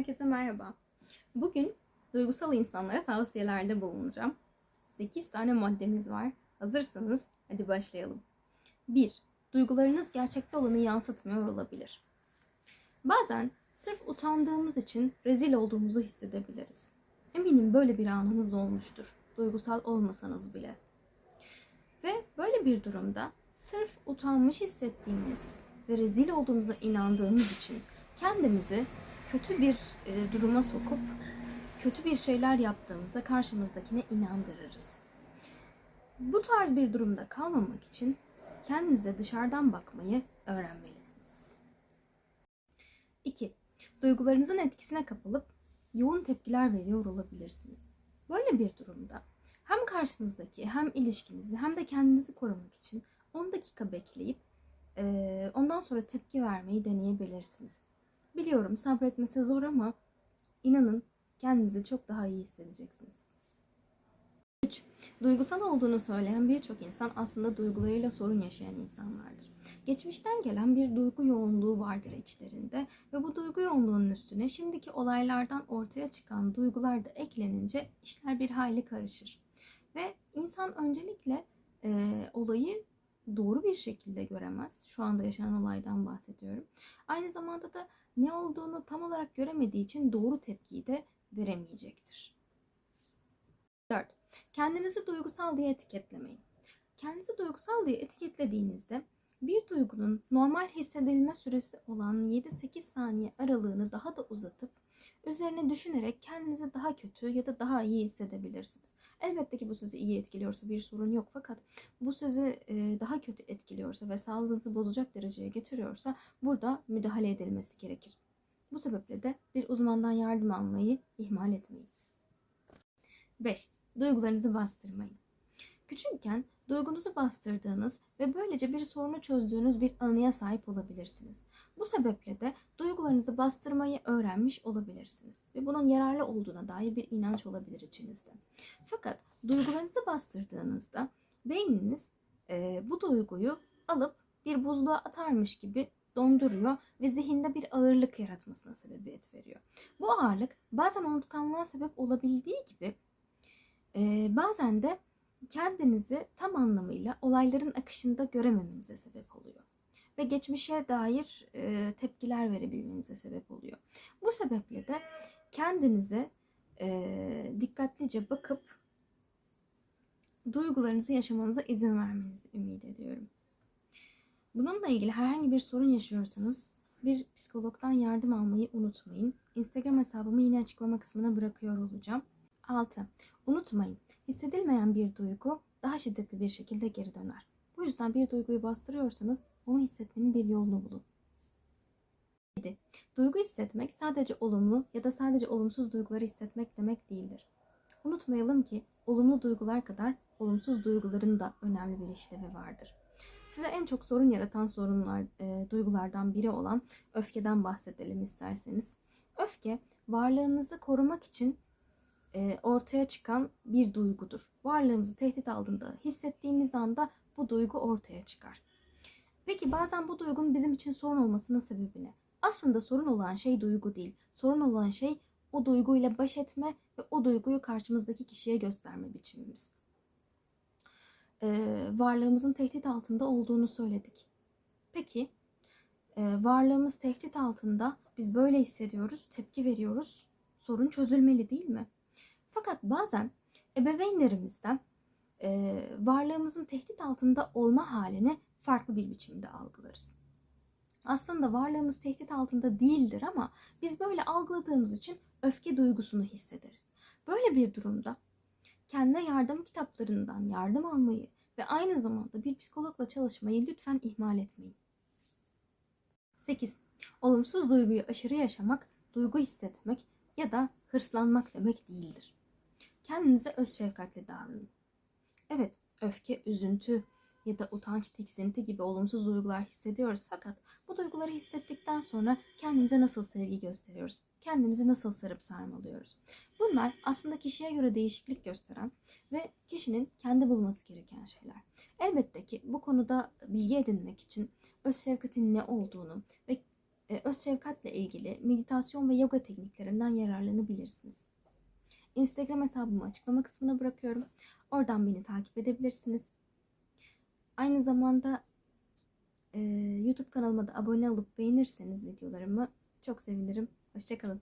Herkese merhaba. Bugün duygusal insanlara tavsiyelerde bulunacağım. 8 tane maddemiz var. Hazırsanız hadi başlayalım. 1. Duygularınız gerçekte olanı yansıtmıyor olabilir. Bazen sırf utandığımız için rezil olduğumuzu hissedebiliriz. Eminim böyle bir anınız olmuştur. Duygusal olmasanız bile. Ve böyle bir durumda sırf utanmış hissettiğimiz ve rezil olduğumuza inandığımız için kendimizi kötü bir e, duruma sokup kötü bir şeyler yaptığımızda karşımızdakine inandırırız. Bu tarz bir durumda kalmamak için kendinize dışarıdan bakmayı öğrenmelisiniz. 2. Duygularınızın etkisine kapılıp yoğun tepkiler veriyor olabilirsiniz. Böyle bir durumda hem karşınızdaki hem ilişkinizi hem de kendinizi korumak için 10 dakika bekleyip e, ondan sonra tepki vermeyi deneyebilirsiniz. Biliyorum sabretmesi zor ama inanın kendinizi çok daha iyi hissedeceksiniz. 3. Duygusal olduğunu söyleyen birçok insan aslında duygularıyla sorun yaşayan insanlardır. Geçmişten gelen bir duygu yoğunluğu vardır içlerinde ve bu duygu yoğunluğunun üstüne şimdiki olaylardan ortaya çıkan duygular da eklenince işler bir hayli karışır. Ve insan öncelikle e, olayı doğru bir şekilde göremez. Şu anda yaşanan olaydan bahsediyorum. Aynı zamanda da ne olduğunu tam olarak göremediği için doğru tepkiyi de veremeyecektir. 4. Kendinizi duygusal diye etiketlemeyin. Kendinizi duygusal diye etiketlediğinizde bir duygunun normal hissedilme süresi olan 7-8 saniye aralığını daha da uzatıp üzerine düşünerek kendinizi daha kötü ya da daha iyi hissedebilirsiniz. Elbette ki bu sizi iyi etkiliyorsa bir sorun yok fakat bu sizi e, daha kötü etkiliyorsa ve sağlığınızı bozacak dereceye getiriyorsa burada müdahale edilmesi gerekir. Bu sebeple de bir uzmandan yardım almayı ihmal etmeyin. 5. Duygularınızı bastırmayın. Küçükken duygunuzu bastırdığınız ve böylece bir sorunu çözdüğünüz bir anıya sahip olabilirsiniz. Bu sebeple de duygularınızı bastırmayı öğrenmiş olabilirsiniz ve bunun yararlı olduğuna dair bir inanç olabilir içinizde. Fakat duygularınızı bastırdığınızda beyniniz e, bu duyguyu alıp bir buzluğa atarmış gibi donduruyor ve zihinde bir ağırlık yaratmasına sebebiyet veriyor. Bu ağırlık bazen unutkanlığa sebep olabildiği gibi e, bazen de kendinizi tam anlamıyla olayların akışında görememenize sebep oluyor. Ve geçmişe dair e, tepkiler verebilmenize sebep oluyor. Bu sebeple de kendinize e, dikkatlice bakıp duygularınızı yaşamanıza izin vermenizi ümit ediyorum. Bununla ilgili herhangi bir sorun yaşıyorsanız bir psikologdan yardım almayı unutmayın. Instagram hesabımı yine açıklama kısmına bırakıyor olacağım. 6. Unutmayın, hissedilmeyen bir duygu daha şiddetli bir şekilde geri döner. Bu yüzden bir duyguyu bastırıyorsanız onu hissetmenin bir yolunu bulun. 7. Duygu hissetmek sadece olumlu ya da sadece olumsuz duyguları hissetmek demek değildir. Unutmayalım ki olumlu duygular kadar olumsuz duyguların da önemli bir işlevi vardır. Size en çok sorun yaratan sorunlar, e, duygulardan biri olan öfkeden bahsedelim isterseniz. Öfke varlığımızı korumak için e, ortaya çıkan bir duygudur. Varlığımızı tehdit altında hissettiğimiz anda bu duygu ortaya çıkar. Peki bazen bu duygunun bizim için sorun olmasının sebebi ne? Aslında sorun olan şey duygu değil. Sorun olan şey o duyguyla baş etme ve o duyguyu karşımızdaki kişiye gösterme biçimimiz. Ee, varlığımızın tehdit altında olduğunu söyledik. Peki e, varlığımız tehdit altında biz böyle hissediyoruz, tepki veriyoruz. Sorun çözülmeli değil mi? Fakat bazen ebeveynlerimizden e, varlığımızın tehdit altında olma halini farklı bir biçimde algılarız. Aslında varlığımız tehdit altında değildir ama biz böyle algıladığımız için öfke duygusunu hissederiz. Böyle bir durumda kendine yardım kitaplarından yardım almayı ve aynı zamanda bir psikologla çalışmayı lütfen ihmal etmeyin. 8. Olumsuz duyguyu aşırı yaşamak, duygu hissetmek ya da hırslanmak demek değildir. Kendinize öz şefkatle davranın. Evet, öfke, üzüntü ya da utanç, tiksinti gibi olumsuz duygular hissediyoruz fakat bu duyguları hissettikten sonra kendimize nasıl sevgi gösteriyoruz? Kendimizi nasıl sarıp sarmalıyoruz? Bunlar aslında kişiye göre değişiklik gösteren ve kişinin kendi bulması gereken şeyler. Elbette ki bu konuda bilgi edinmek için öz şefkatin ne olduğunu ve e, öz şefkatle ilgili meditasyon ve yoga tekniklerinden yararlanabilirsiniz. Instagram hesabımı açıklama kısmına bırakıyorum. Oradan beni takip edebilirsiniz. Aynı zamanda e, YouTube kanalıma da abone olup beğenirseniz videolarımı çok sevinirim. Hoşçakalın.